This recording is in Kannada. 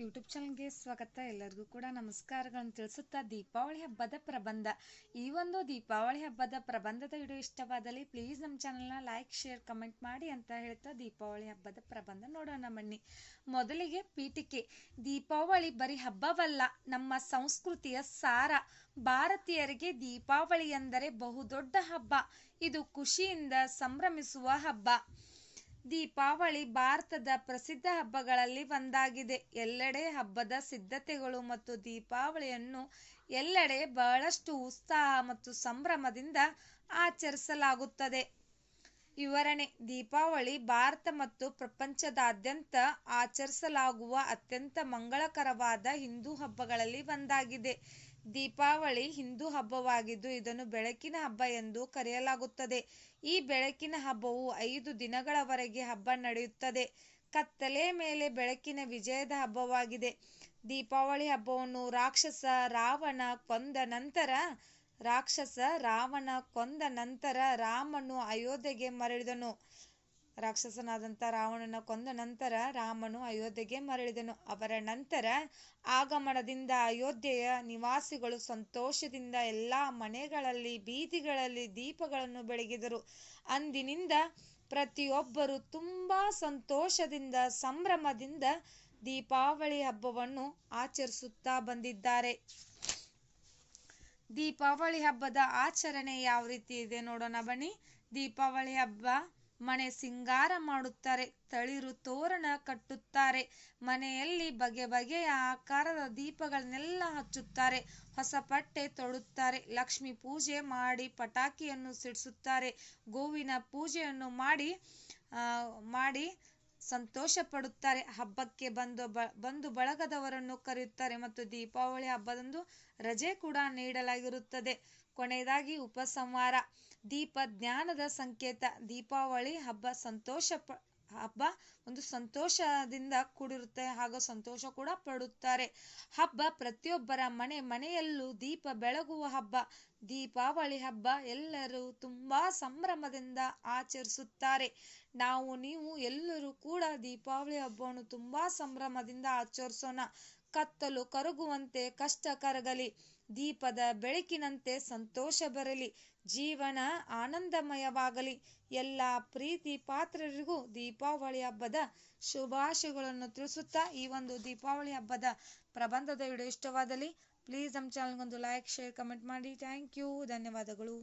ಯೂಟ್ಯೂಬ್ ಚಾನಲ್ಗೆ ಸ್ವಾಗತ. ಎಲ್ಲರಿಗೂ ಕೂಡ ನಮಸ್ಕಾರಗಳನ್ನು ತಿಳಿಸುತ್ತಾ ದೀಪಾವಳಿ ಹಬ್ಬದ ಪ್ರಬಂಧ. ಈ ಒಂದು ದೀಪಾವಳಿ ಹಬ್ಬದ ಪ್ರಬಂಧದ ವಿಡಿಯೋ ಇಷ್ಟವಾದಲ್ಲಿ ಪ್ಲೀಸ್ ನಮ್ಮ ಚಾನಲ್ನ ಲೈಕ್ ಶೇರ್ ಕಮೆಂಟ್ ಮಾಡಿ ಅಂತ ಹೇಳ್ತಾ ದೀಪಾವಳಿ ಹಬ್ಬದ ಪ್ರಬಂಧ ನೋಡೋಣ ಬನ್ನಿ. ಮೊದಲಿಗೆ ಪೀಠಿಕೆ. ದೀಪಾವಳಿ ಬರೀ ಹಬ್ಬವಲ್ಲ, ನಮ್ಮ ಸಂಸ್ಕೃತಿಯ ಸಾರ. ಭಾರತೀಯರಿಗೆ ದೀಪಾವಳಿ ಎಂದರೆ ಬಹುದೊಡ್ಡ ಹಬ್ಬ. ಇದು ಖುಷಿಯಿಂದ ಸಂಭ್ರಮಿಸುವ ಹಬ್ಬ. ದೀಪಾವಳಿ ಭಾರತದ ಪ್ರಸಿದ್ಧ ಹಬ್ಬಗಳಲ್ಲಿ ಒಂದಾಗಿದೆ. ಎಲ್ಲೆಡೆ ಹಬ್ಬದ ಸಿದ್ಧತೆಗಳು ಮತ್ತು ದೀಪಾವಳಿಯನ್ನು ಎಲ್ಲೆಡೆ ಬಹಳಷ್ಟು ಉತ್ಸಾಹ ಮತ್ತು ಸಂಭ್ರಮದಿಂದ ಆಚರಿಸಲಾಗುತ್ತದೆ. ವಿವರಣೆ, ದೀಪಾವಳಿ ಭಾರತ ಮತ್ತು ಪ್ರಪಂಚದಾದ್ಯಂತ ಆಚರಿಸಲಾಗುವ ಅತ್ಯಂತ ಮಂಗಳಕರವಾದ ಹಿಂದೂ ಹಬ್ಬಗಳಲ್ಲಿ ಒಂದಾಗಿದೆ. ದೀಪಾವಳಿ ಹಿಂದೂ ಹಬ್ಬವಾಗಿದ್ದು ಇದನ್ನು ಬೆಳಕಿನ ಹಬ್ಬ ಎಂದು ಕರೆಯಲಾಗುತ್ತದೆ. ಈ ಬೆಳಕಿನ ಹಬ್ಬವು ಐದು ದಿನಗಳವರೆಗೆ ಹಬ್ಬ ನಡೆಯುತ್ತದೆ. ಕತ್ತಲೆ ಮೇಲೆ ಬೆಳಕಿನ ವಿಜಯದ ಹಬ್ಬವಾಗಿದೆ. ದೀಪಾವಳಿ ಹಬ್ಬವನ್ನು ರಾಕ್ಷಸ ರಾವಣ ಕೊಂದ ನಂತರ, ರಾಕ್ಷಸ ರಾವಣ ಕೊಂದ ನಂತರ ರಾಮನು ಅಯೋಧ್ಯೆಗೆ ಮರಳಿದನು. ರಾಕ್ಷಸನಾದಂಥ ರಾವಣನ ಕೊಂದ ನಂತರ ರಾಮನು ಅಯೋಧ್ಯೆಗೆ ಮರಳಿದನು. ಅವರ ನಂತರ ಆಗಮನದಿಂದ ಅಯೋಧ್ಯೆಯ ನಿವಾಸಿಗಳು ಸಂತೋಷದಿಂದ ಎಲ್ಲ ಮನೆಗಳಲ್ಲಿ, ಬೀದಿಗಳಲ್ಲಿ ದೀಪಗಳನ್ನು ಬೆಳಗಿದರು. ಅಂದಿನಿಂದ ಪ್ರತಿಯೊಬ್ಬರು ತುಂಬಾ ಸಂತೋಷದಿಂದ, ಸಂಭ್ರಮದಿಂದ ದೀಪಾವಳಿ ಹಬ್ಬವನ್ನು ಆಚರಿಸುತ್ತಾ ಬಂದಿದ್ದಾರೆ. ದೀಪಾವಳಿ ಹಬ್ಬದ ಆಚರಣೆ ಯಾವ ರೀತಿ ಇದೆ ನೋಡೋಣ ಬನ್ನಿ. ದೀಪಾವಳಿ ಹಬ್ಬ ಮನೆ ಸಿಂಗಾರ ಮಾಡುತ್ತಾರೆ, ತಳಿರು ತೋರಣ ಕಟ್ಟುತ್ತಾರೆ, ಮನೆಯಲ್ಲಿ ಬಗೆ ಬಗೆಯ ಆಕಾರದ ದೀಪಗಳನ್ನೆಲ್ಲ ಹಚ್ಚುತ್ತಾರೆ, ಹೊಸ ಬಟ್ಟೆ ತೊಡುತ್ತಾರೆ, ಲಕ್ಷ್ಮಿ ಪೂಜೆ ಮಾಡಿ ಪಟಾಕಿಯನ್ನು ಸಿಡಿಸುತ್ತಾರೆ, ಗೋವಿನ ಪೂಜೆಯನ್ನು ಮಾಡಿ ಮಾಡಿ ಸಂತೋಷ ಪಡುತ್ತಾರೆ ಹಬ್ಬಕ್ಕೆ ಬಂದು ಬ, ಬಂದು ಬಳಗದವರನ್ನು ಕರೆಯುತ್ತಾರೆ ಮತ್ತು ದೀಪಾವಳಿ ಹಬ್ಬದಂದು ರಜೆ ಕೂಡ ನೀಡಲಾಗಿರುತ್ತದೆ. ಕೊನೆಯದಾಗಿ ಉಪಸಂಹಾರ. ದೀಪ ಜ್ಞಾನದ ಸಂಕೇತ. ದೀಪಾವಳಿ ಹಬ್ಬ ಸಂತೋಷ ಪ ಹಬ್ಬ ಒಂದು ಸಂತೋಷದಿಂದ ಕೂಡಿರುತ್ತೆ, ಹಾಗೂ ಸಂತೋಷ ಕೂಡ ಪಡುತ್ತಾರೆ. ಹಬ್ಬ ಪ್ರತಿಯೊಬ್ಬರ ಮನೆ, ಮನೆಯಲ್ಲೂ ದೀಪ ಬೆಳಗುವ ಹಬ್ಬ. ದೀಪಾವಳಿ ಹಬ್ಬ ಎಲ್ಲರೂ ತುಂಬಾ ಸಂಭ್ರಮದಿಂದ ಆಚರಿಸುತ್ತಾರೆ. ನಾವು, ನೀವು ಎಲ್ಲರೂ ಕೂಡ ದೀಪಾವಳಿ ಹಬ್ಬವನ್ನು ತುಂಬಾ ಸಂಭ್ರಮದಿಂದ ಆಚರಿಸೋಣ. ಕತ್ತಲು ಕರಗುವಂತೆ ಕಷ್ಟ ಕರಗಲಿ, ದೀಪದ ಬೆಳಕಿನಂತೆ ಸಂತೋಷ ಬರಲಿ, ಜೀವನ ಆನಂದಮಯವಾಗಲಿ. ಎಲ್ಲ ಪ್ರೀತಿ ಪಾತ್ರರಿಗೂ ದೀಪಾವಳಿ ಹಬ್ಬದ ಶುಭಾಶಯಗಳನ್ನು ತಿಳಿಸುತ್ತಾ ಈ ಒಂದು ದೀಪಾವಳಿ ಹಬ್ಬದ ಪ್ರಬಂಧದ ವಿಡಿಯೋ ಇಷ್ಟವಾದಲ್ಲಿ ಪ್ಲೀಸ್ ನಮ್ಮ ಚಾನಲ್ಗೊಂದು ಲೈಕ್ ಶೇರ್ ಕಮೆಂಟ್ ಮಾಡಿ. ಥ್ಯಾಂಕ್ ಯು ಧನ್ಯವಾದಗಳು.